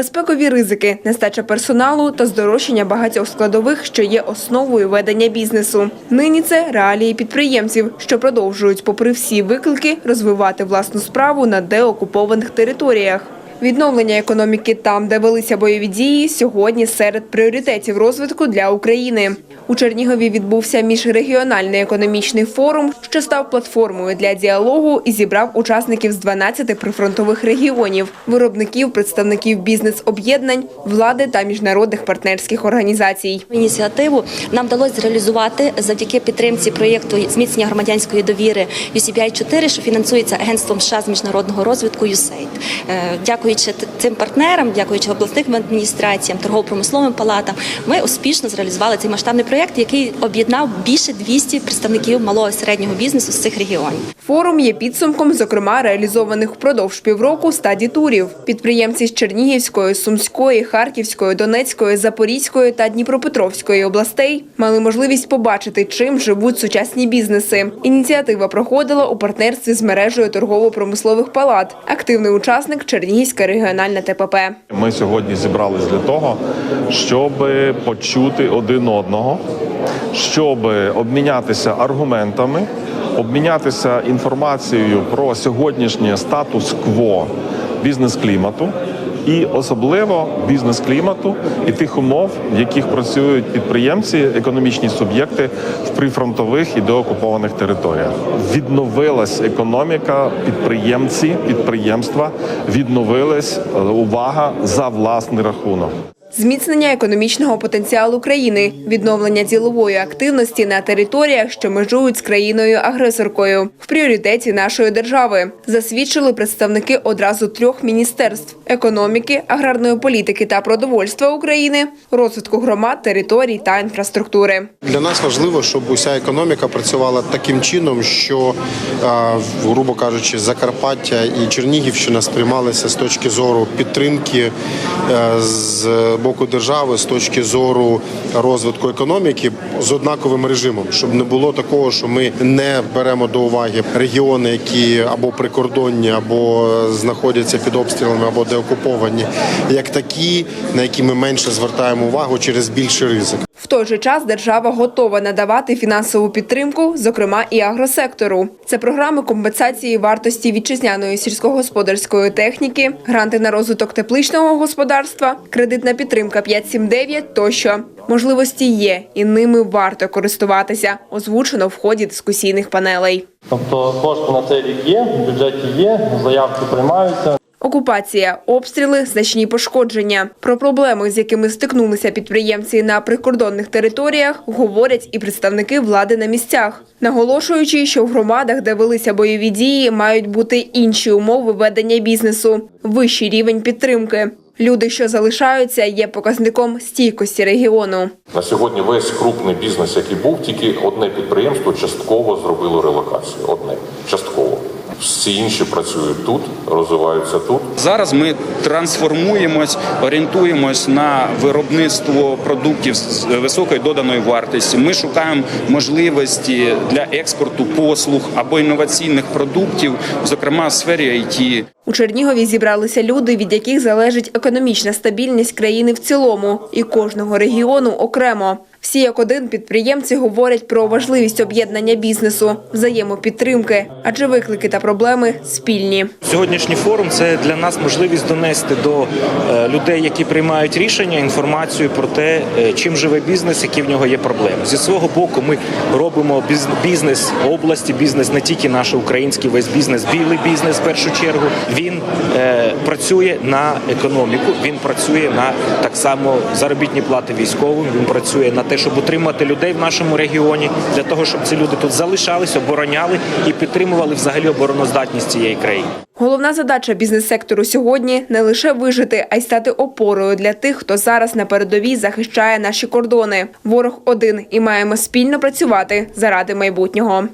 безпекові ризики, нестача персоналу та здорожчання багатьох складових, що є основою ведення бізнесу. Нині це реалії підприємців, що продовжують, попри всі виклики, розвивати власну справу на деокупованих територіях. Відновлення економіки там, де велися бойові дії, сьогодні серед пріоритетів розвитку для України. У Чернігові відбувся міжрегіональний економічний форум, що став платформою для діалогу і зібрав учасників з 12 прифронтових регіонів, виробників, представників бізнес-об'єднань, влади та міжнародних партнерських організацій. Ініціативу нам вдалося зреалізувати завдяки підтримці проєкту зміцнення громадянської довіри UCBI 4 що фінансується агентством США з міжнародного розвитку USAID. Е, Дякуючи цим партнерам, дякуючи обласним адміністраціям, торгово-промисловим палатам, ми успішно зреалізували цей масштабний проєкт, який об'єднав більше 200 представників малого і середнього бізнесу з цих регіонів. Форум є підсумком, зокрема, реалізованих впродовж півроку стаді турів. Підприємці з Чернігівської, Сумської, Харківської, Донецької, Запорізької та Дніпропетровської областей мали можливість побачити, чим живуть сучасні бізнеси. Ініціатива проходила у партнерстві з мережею торгово-промислових палат. Активний учасник Чернігівська регіональна ТПП. Ми сьогодні зібрались для того, щоб почути один одного, щоб обмінятися аргументами, обмінятися інформацією про сьогоднішнє статус-кво бізнес-клімату. І особливо бізнес-клімату і тих умов, в яких працюють підприємці, економічні суб'єкти в прифронтових і деокупованих територіях. Відновилась економіка, підприємці, підприємства відновилась е, увага за власний рахунок. Зміцнення економічного потенціалу країни, відновлення ділової активності на територіях, що межують з країною-агресоркою, в пріоритеті нашої держави, засвідчили представники одразу трьох міністерств: економіки, аграрної політики та продовольства України, розвитку громад, територій та інфраструктури. Для нас важливо, щоб уся економіка працювала таким чином, що, грубо кажучи, Закарпаття і Чернігівщина сприймалися з точки зору підтримки е, з боку держави, з точки зору розвитку економіки з однаковим режимом, щоб не було такого, що ми не беремо до уваги регіони, які або прикордонні, або знаходяться під обстрілами, або деокуповані, як такі, на які ми менше звертаємо увагу через більший ризик. В той же час держава готова надавати фінансову підтримку, зокрема і агросектору. Це програми компенсації вартості вітчизняної сільськогосподарської техніки, гранти на розвиток тепличного господарства, кредитна підтримка 579 тощо. Можливості є, і ними варто користуватися. Озвучено в ході дискусійних панелей. Тобто кошти на цей рік є, в бюджеті є, заявки приймаються. Окупація, обстріли, значні пошкодження. Про проблеми, з якими стикнулися підприємці на прикордонних територіях, говорять і представники влади на місцях, наголошуючи, що в громадах, де велися бойові дії, мають бути інші умови ведення бізнесу, вищий рівень підтримки. Люди, що залишаються, є показником стійкості регіону. На сьогодні весь крупний бізнес, який був, тільки одне підприємство частково зробило релокацію. Одне частково. Всі інші працюють тут, розвиваються тут. Зараз ми трансформуємось, орієнтуємось на виробництво продуктів з високою доданою вартістю. Ми шукаємо можливості для експорту послуг або інноваційних продуктів, зокрема в сфері IT. У Чернігові зібралися люди, від яких залежить економічна стабільність країни в цілому і кожного регіону окремо. Всі як один підприємці говорять про важливість об'єднання бізнесу, взаємопідтримки, адже виклики та проблеми спільні. Сьогоднішній форум це для нас можливість донести до е, людей, які приймають рішення, інформацію про те, е, чим живе бізнес, які в нього є проблеми. Зі свого боку, ми робимо бізнес області, бізнес не тільки наш український, весь бізнес, білий бізнес в першу чергу. Він е, працює на економіку, він працює на так само заробітні плати військовим. Він працює на те, щоб утримати людей в нашому регіоні, для того, щоб ці люди тут залишались, обороняли і підтримували взагалі обороноздатність цієї країни. Головна задача бізнес-сектору сьогодні не лише вижити, а й стати опорою для тих, хто зараз на передовій захищає наші кордони. Ворог один і маємо спільно працювати заради майбутнього.